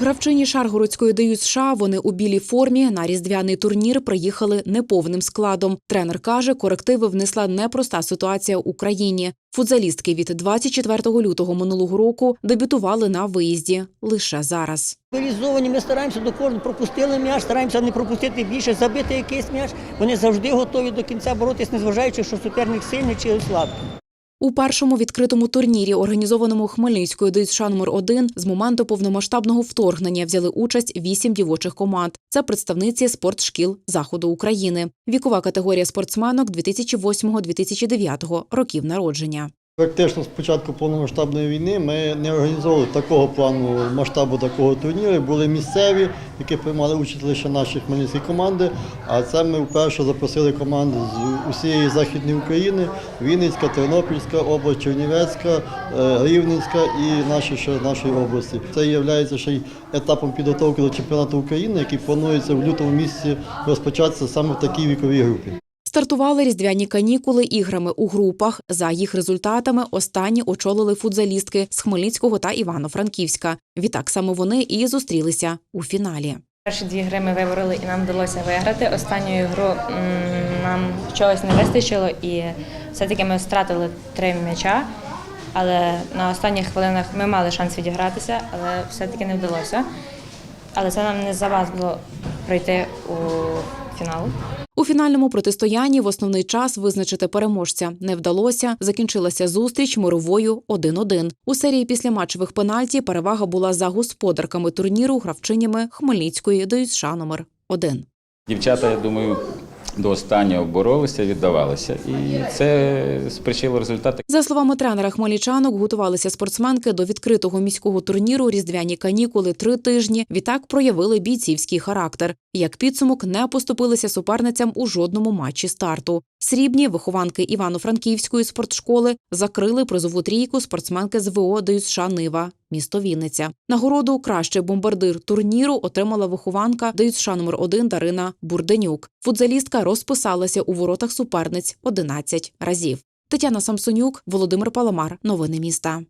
Гравчині Шаргородської ДЮС США вони у білій формі на різдвяний турнір приїхали неповним складом. Тренер каже, корективи внесла непроста ситуація у країні. Футзалістки від 24 лютого минулого року дебютували на виїзді лише зараз. Мобілізовані, ми стараємося до кожного пропустили м'яч, стараємося не пропустити більше, забити якийсь м'яч. Вони завжди готові до кінця боротись, незважаючи, що суперник сильний чи слабкий. У першому відкритому турнірі, організованому Хмельницькою ДЮСШ номер 1 з моменту повномасштабного вторгнення взяли участь вісім дівочих команд. Це представниці спортшкіл заходу України. Вікова категорія спортсменок 2008-2009 років народження. Практично з початку повномасштабної війни ми не організовували такого плану масштабу такого турніру. Були місцеві, які приймали участь лише наші хмельницькі команди. А це ми вперше запросили команди з усієї західної України: Вінницька, Тернопільська область, Чернівецька, е, Рівненська і наші ще нашої області. Це є ще й етапом підготовки до чемпіонату України, який планується в лютому місяці розпочатися саме в такій віковій групі. Стартували різдвяні канікули іграми у групах. За їх результатами останні очолили футзалістки з Хмельницького та Івано-Франківська. Відтак саме вони і зустрілися у фіналі. Перші дві гри ми вибороли і нам вдалося виграти. Останню гру нам чогось не вистачило, і все-таки ми втратили три м'яча. Але на останніх хвилинах ми мали шанс відігратися, але все-таки не вдалося. Але це нам не за вас було пройти у фінал. У фінальному протистоянні в основний час визначити переможця не вдалося. Закінчилася зустріч мировою 1-1. У серії післяматчевих пенальті перевага була за господарками турніру гравчинями Хмельницької ДЮСШ номер 1 Дівчата, я думаю, до останнього боролися, віддавалися. І це спричинило результати. За словами тренера хмельничанок, готувалися спортсменки до відкритого міського турніру різдвяні канікули три тижні. Відтак проявили бійцівський характер. Як підсумок, не поступилися суперницям у жодному матчі старту. Срібні вихованки Івано-Франківської спортшколи закрили призову трійку спортсменки з ВО ДЮСШ Нива. Місто Вінниця. Нагороду кращий бомбардир турніру отримала вихованка ДЮСШ номер 1 Дарина Бурденюк. Футзалістка розписалася у воротах суперниць 11 разів. Тетяна Самсонюк, Володимир Паламар. Новини міста.